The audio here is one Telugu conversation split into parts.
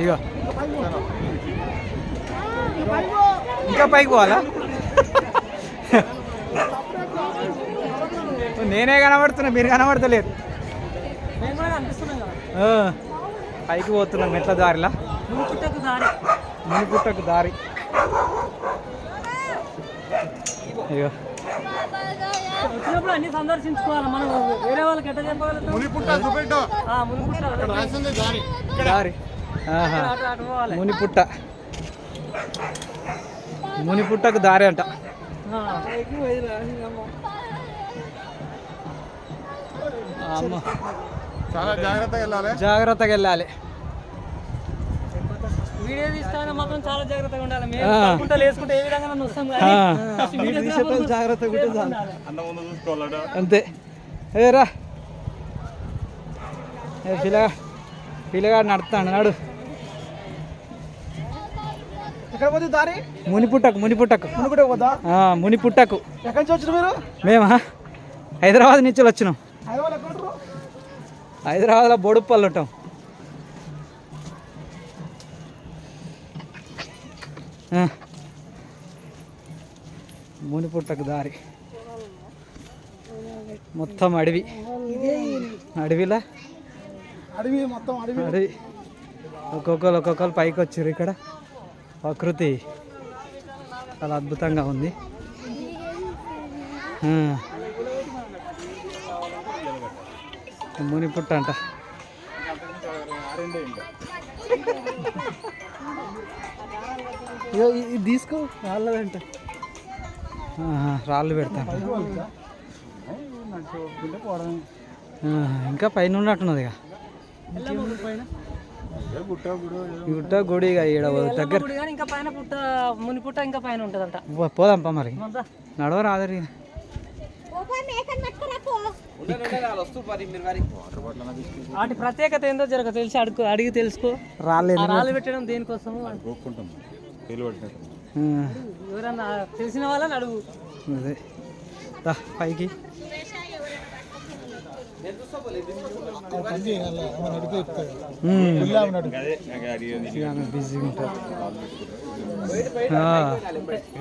ఇగో. ఇంకా పైకి పోవాలా? నేనే కనబడుతున్నా మీరు కనబడతలేరు. ఆ, పైకి పోతున్నాం మెట్ల దారిలా. మునిపుట్టకు దారి. ఇగో. వచ్చినప్పుడు అన్ని సందర్శించుకోవాలి. మనం వేరే వాళ్ళకి ఎట్లా చెప్పగలుగుతాం? మునిపుట్ట మునిపుట్టకు దారి అంట. చాలా జాగ్రత్తగా వెళ్ళాలి. జాగ్రత్తగా వెళ్ళాలి. వీడియో తీస్తానే మాత్రం చాలా జాగ్రత్తగా ఉండాలి. మేము ఆ. పడుకుంటా లేసుకుంటే ఏ విధంగా వస్తాం ఆ. కానీ వీడియోగ్రాఫర్ జాగ్రత్తగా ఉంటే చాలు. ఉండాలి. అన్న ముందు చూసుకోవాలట. అంతే. ఏ రా. ఏ పిల్లగా పిల్లగాడు నడుస్తాడు నాడు. ఎక్కడ పోతే దారి? మునిపుట్టకు మునిపుట్టకు. మునుకుంటే పోతా? ఆ, మునిపుట్టకు. ఎక్కడి నుంచి వచ్చిన మీరు? మేమా? హైదరాబాద్ నుంచి వచ్చినాం హైదరాబాద్ హైదరాబాద్లో బొడుప్పల్ ఉంటాం మునిపుట్టకు దారి. మొత్తం అడవి. అడవిలా? అడవి మొత్తం అడవి. అడవి. ఒక్కొక్కరు ఒక్కొక్కరు పైకి వచ్చారు ఇక్కడ. ప్రకృతి చాలా అద్భుతంగా ఉంది. మునిపుట్ట అంట ఇగో ఇ- ఇది తీసుకో రాళ్ళదంట. రాళ్ళు పెడతాను ఇంకా పైన ఉన్నట్టున్నది ఇక. గుట్ట గుడి ఇక ఈడ దగ్గర ఇంకా పైన పుట్ట ముని పుట్ట ఇంకా పైన ఉంటుందంట. పో- పోదాంపా మరి. నడవ రాదరి వాటి ప్రత్యేకత ఏందో జరగ తెలిసి అడుగు అడిగి తెలుసుకో. రాలేదు ఆ రాళ్ళు పెట్టడం దేనికోసము? ఎవరన్నా తెలిసిన వాళ్ళని అడుగు. అదే. పైకి. బిజీగా ఉంటారు.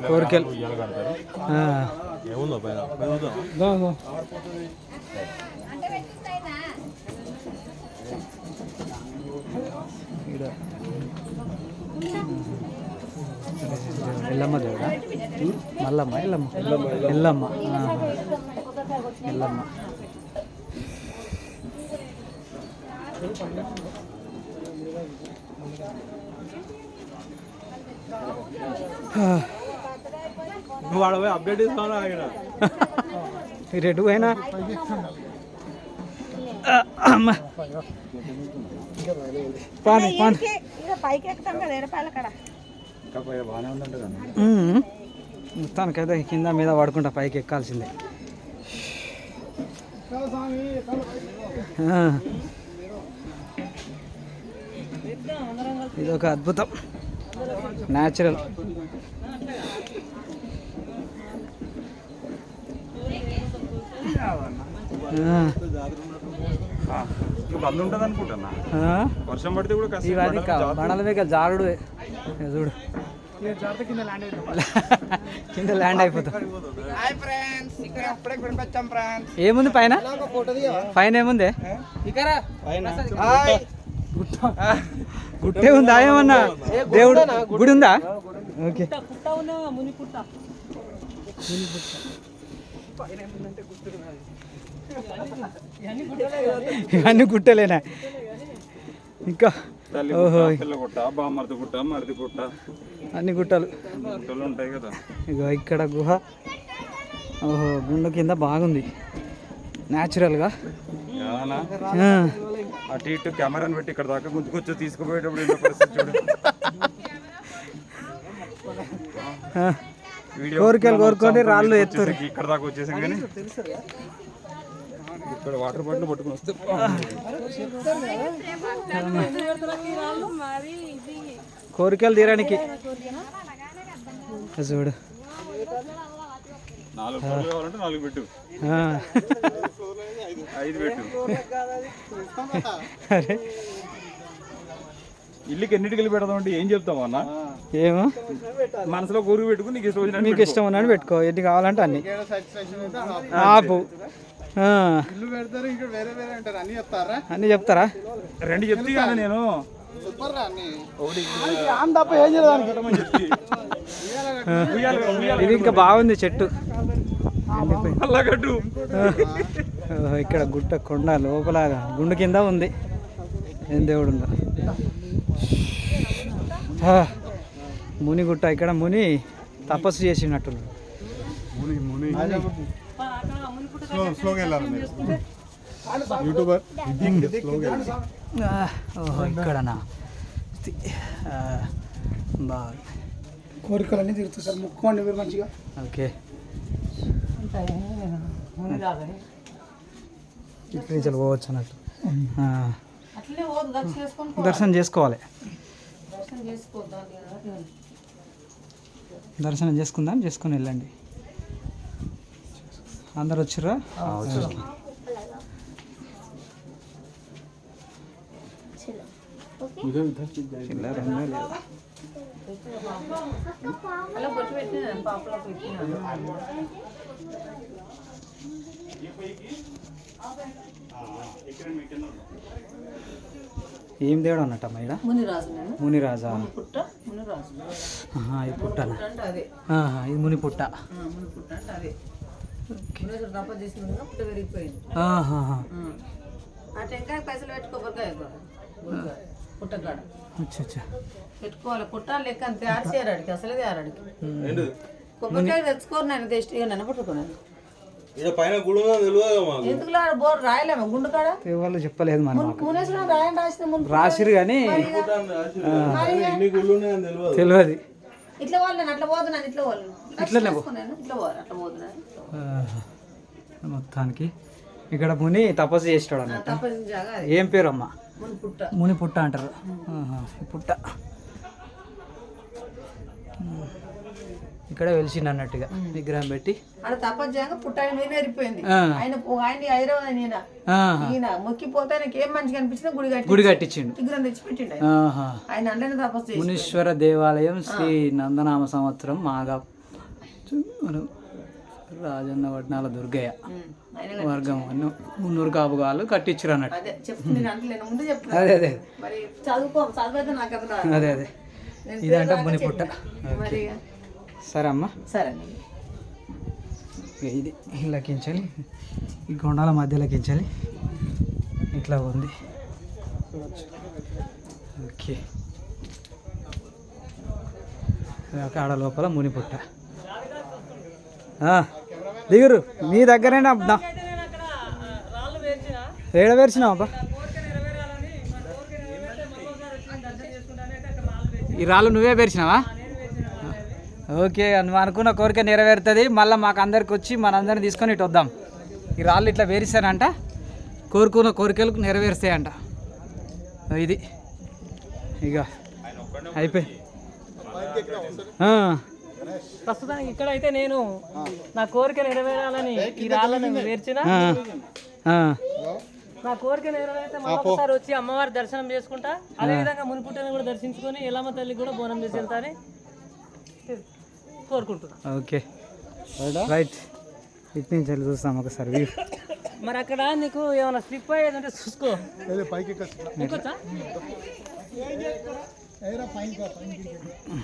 కోరికలు. ఆ. ఎల్లమ్మ దేవుడా? మల్లమ్మ ఎల్లమ్మ. ఎల్లమ్మ. ఎల్లమ్మ. అప్డేట్ మీరు ఎటు పోయినా పాని పాని. పైకి ఎక్కుతాం కదా ఎడపాల కదా. మొత్తానికైతే కింద మీద పడుకుంటా పైకి ఎక్కాల్సిందే. ఆ. ఇది ఒక అద్భుతం న్యాచురల్ బంద్ ఉంటుంది అనుకుంటున్నా. వర్షం పడితే కూడా ఇవన్నీ జారుడు. చూడు. కింద ల్యాండ్ అయిపోతాం. ఏముంది పైన? పైన ఏముంది? గుట్టే. ఉందా? ఏమన్నా? దేవుడు గుడి ఉందా? ఓకే. పుట్ట పుట్ట ఉన్న ముని పుట్ట ఇవన్నీ గుట్టలేనా? ఇంకా తల్లి ఓహో గుట్ట, గుట్ట బామర్ది గుట్ట మరిది గుట్ట. అన్ని గుట్టలు. గుట్టలు ఉంటాయి కదా. ఇగో ఇక్కడ గుహ. ఓహో గుండు కింద బాగుంది. న్యాచురల్గా. అటు ఇటు కెమెరాని పెట్టి ఇక్కడ దాకా గుంజుకొచ్చి తీసుకుపోయేటప్పుడు పరిస్థితి కోరికలు కోరుకొని రాళ్ళు ఎత్తురు. ఇక్కడ దాకా వచ్చేసాం కానీ. ఇక్కడ వాటర్ బాటిల్ పట్టుకుని వస్తే కోరికలు తీరానికి. చూడు. నాలుగు కోళ్ళు కావాలంటే నాలుగు పెట్టు. ఆ. ఐదు పెట్టు. అరే. ఇల్లుకి ఎన్నిటికి వెళ్ళి పెడదాం అంటే ఏం చెప్తాం అన్న? ఏమో? మనసులో కోరిక పెట్టుకుని నీకు ఇష్టం నీకు ఇష్టం ఉన్నట్టు పెట్టుకో. ఎన్ని కావాలంటే అన్ని. ఆపు. ఆ, ఇల్లు పెడతారు ఇక్కడ వేరే వేరే అంటారు. అన్ని చెప్తారా? అన్నీ చెప్తారా? పెట్టుకో. రెండు చెప్తే నేను. ఇది ఇంకా బాగుంది చెట్టు. ఇక్కడ గుట్ట కొండ లోపల గుండు కింద ఉంది. ఏం దేవుడు ముని గుట్ట ఇక్కడ ముని తపస్సు చేసినట్టు ఓహో ఇక్కడనా? కోరికలన్నీ తీరుతాయి సార్ ముక్కోండి మీరు మంచిగా. ఓకే. ఇక్కడి నుంచి పోవచ్చు అన్నట్టు. దర్శనం చేసుకోవాలి. దర్శనం చేసుకుందాం చేసుకుని వెళ్ళండి. అందరు చిల్లర ఉందా లేదా? పెట్టిన ఏం దేవుడు అన్నట్టమ్మా ఇక్కడ మునిరాజు నేను మునిరాజా? పుట్ట మునిరాజు. ఆహా, ఇది ఆహా, ఇది ముని పుట్ట. పుట్ట పెరిగిపోయింది. ఆ టెంకాయ పైసలు పెట్టుకోబోకాయ పుట్టకాడ. పెట్టుకోవాలి. పుట్ట లెక్క అంతే. అసలే ఆరడికి కొబ్బరికాయ తెచ్చుకోరు నేను తెచ్చి నన్ను పట్టుకున్నాను పైన బోర్ రాయలేము? గుండు కాడ? వాళ్ళు చెప్పలేదు రాయని రాసిన ముందు రాసిరు కానీ తెలియదు. ఇట్లా వాళ్ళు నేను అట్లా పోతున్నాను ఇట్లా వాళ్ళు ఇట్లనే. మొత్తానికి ఇక్కడ ముని తపస్సు జాగా అది. ఏం పేరు అమ్మా ముని పుట్ట అంటారు. పుట్ట. ఇక్కడే వెలిసిండు అన్నట్టుగా విగ్రహం పెట్టి. ఆయన ఎరిపోయింది. ఆయన ఆయన హైదరాబాద్ ఈయన ఆహా, ఈయన మొక్కిపోతే ఆయనకి ఏం మంచిగా అనిపించిందో గుడి కట్టి గుడి కట్టించిండు. విగ్రహం తెచ్చి పెట్టిండు ఆయన. అంటే తపస్సు మునీశ్వర దేవాలయం శ్రీ నందనామ సంవత్సరం మాగా మనం రాజన్న వడ్నాల దుర్గయ్య వర్గం అನ್ನು మున్నూరు కాపుగాలు కట్టించారు అన్నట్టు అదే అదే అదే అది ఇదంటే ముని పుట్ట సరే అమ్మా సరే ఇది ఇలాకించాలి ఈ కొండల మధ్యలోకించాలి ఇట్లా ఉంది ఓకే ఆడ లోపల ముని పుట్ట ఆ, దిగురు. మీ దగ్గరేనా? అబ్బా ఏడ వేర్చినావు అబ్బా. ఈ రాళ్ళు నువ్వే పేర్చినావా? ఓకే నువ్వు అనుకున్న కోరిక నెరవేరుతుంది. మళ్ళీ మాకు అందరికి వచ్చి మనందరిని తీసుకొని ఇటు వద్దాం. ఈ రాళ్ళు ఇట్లా వేరిస్తానంట కోరుకున్న కోరికలకు నెరవేరుస్తాయంట. ఇది. ఇక అయిపోయి. ప్రస్తుతానికి ఇక్కడైతే నేను నా కోరిక నెరవేరాలని ఈ రాళ్ళను వేర్చిన. నా కోరిక నెరవేరితే మరొకసారి వచ్చి అమ్మవారి దర్శనం చేసుకుంటా అదే విధంగా మునిపుట్టని కూడా దర్శించుకొని ఎల్లమ్మ తల్లి కూడా బోనం చేసి వెళ్తాని కోరుకుంటున్నా ఓకే రైట్ ఇటు నుంచి వెళ్ళి చూస్తాం ఒకసారి వ్యూ మరి అక్కడ నీకు ఏమైనా స్లిప్ అయ్యేది అంటే చూసుకో పైకి ఇంకొచ్చా పైకి పైన గిట్రా ఆ.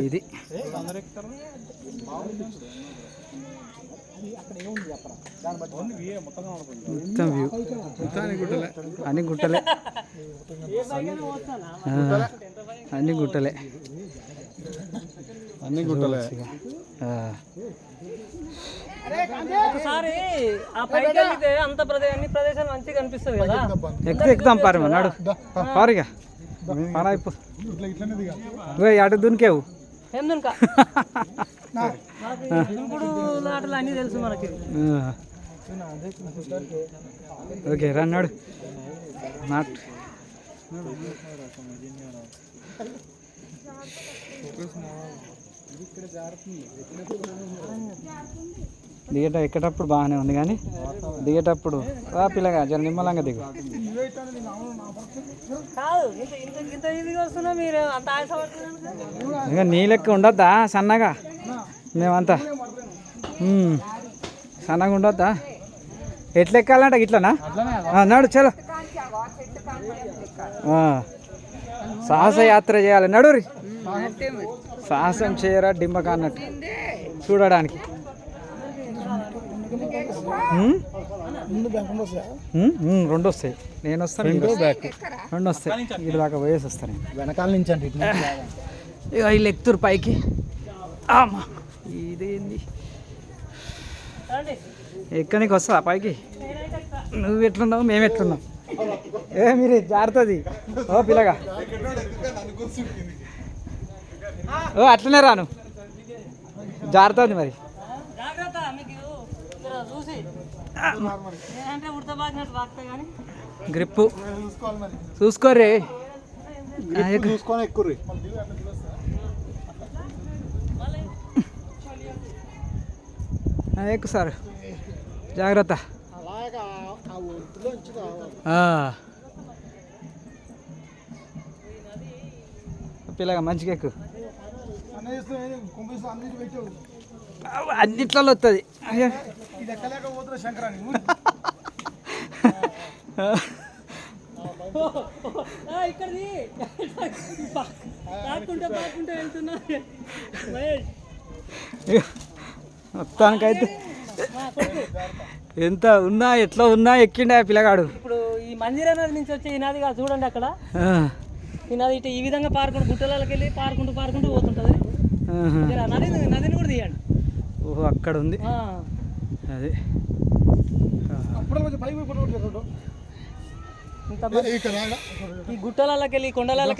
ఇది. మొత్తం వ్యూ అన్ని గుట్టలే. అన్ని గుట్టలే. అన్ని గుట్టలే. ఒకసారి ఆ పైకి వెళ్తే అంత ప్రదేశం అన్ని ప్రదేశాలు మంచిగా కనిపిస్తుంది కదా. ఎక్కువ ఎక్కుదాం పారు నాడు. పారుగా దిగా ఇగో అటు దునికేవు. ఏం దునక? దునుకుడు ఆటలు అన్నీ తెలుసు మనకి. Okay రన్నాడు not. దిగేట ఎక్కేటప్పుడు బాగానే ఉంది కానీ దిగేటప్పుడు రా పిల్లగా జర నిమ్మలంగా దిగు. ఇంకా నీ లెక్క ఉండొద్దా? సన్నగా? మేమంతా. సన్నగా ఉండొద్దా? ఎట్లా ఎక్కాలంట? ఇట్లనా? నడు చలో. సాహస యాత్ర చేయాలి. నడురి. సాహసం చేయరా? డింబక అన్నట్టు చూడడానికి ఉమ్? ముందు బ్యాంక్ వస్తాయా ఉమ్, ఉమ్, రెండు వస్తాయి. నేను వస్తాను రెండు బ్యాక్. రెండు వస్తాయి. ఇది దాకా పోయేసి వస్తాను వెనకాల నుంచి అండి ఇక వీళ్ళు ఎక్కుతురు పైకి. అమ్మా ఇదేంది? ఎక్కడికి వస్తుందా పైకి? నువ్వు ఎట్లున్నావు? మేము ఎట్లున్నాం? ఏ మీరు జారుతుంది ఓ పిల్లగా. ఓ అట్లనే రాను. జారుతుంది మరి. చూసి నేనంటే కానీ. గ్రిప్పు. చూసుకోరే చూసుకొని ఎక్కుర్రి. ఎక్కు సార్ జాగ్రత్త. పిల్లగా మంచిగా ఎక్కు. అన్నిట్లలో వస్తుంది ఇక్కడిది. వెళ్తున్నా. మొత్తానికైతే ఎంత ఉన్నా ఎట్లా ఉన్నా ఎక్కిండే పిల్లగాడు. ఇప్పుడు ఈ మందిరా నది నుంచి వచ్చే ఈ నది కాదు చూడండి అక్కడ. ఈ నది ఇటు ఈ విధంగా పారుకుంటూ గుట్టలకి వెళ్ళి పారుకుంటూ పారుకుంటూ పోతుంటది. నదిని కూడా తీయండి. ఓహో అక్కడ ఉంది. అదే. ఈ గుట్టలకి వెళ్ళి కొండలకి